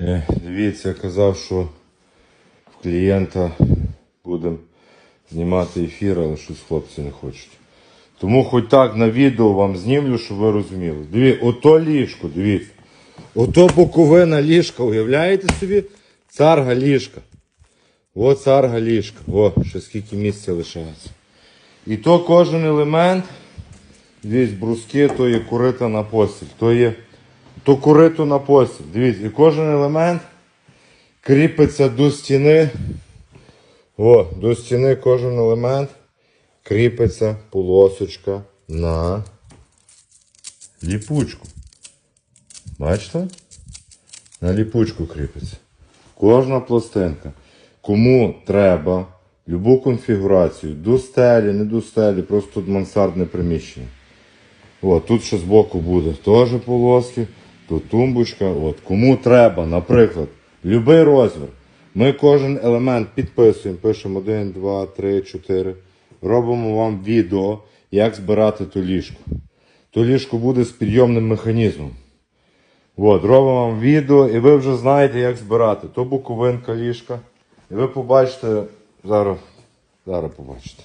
Е, Дивіться, я казав, що в клієнта будемо знімати ефір, але щось хлопці не хочуть. Тому хоч так на відео вам знімлю, щоб ви розуміли. Дивіться, ото ліжко, дивіться. Ото боковина ліжка, уявляєте собі? Царга ліжка. О, царга ліжка. О, ще скільки місця лишається. І то кожен елемент, дивіться, бруски, то є курита на постіль. То є то курито на постіль. Дивіться, і кожен елемент кріпиться до стіни. О, до стіни кожен елемент кріпиться полосочка на ліпучку. Бачите? На ліпучку кріпиться. Кожна пластинка. Кому треба любу конфігурацію, до стелі, не до стелі, просто тут мансардне приміщення. От, тут ще збоку буде теж полоски, тут тумбочка. От, кому треба, наприклад, будь-який розмір. Ми кожен елемент підписуємо, пишемо 1, 2, 3, 4. Робимо вам відео, як збирати ту ліжку. То ліжко буде з підйомним механізмом. От, робимо вам відео, і ви вже знаєте, як збирати. То буковинка ліжка. І ви побачите, зараз, зараз побачите.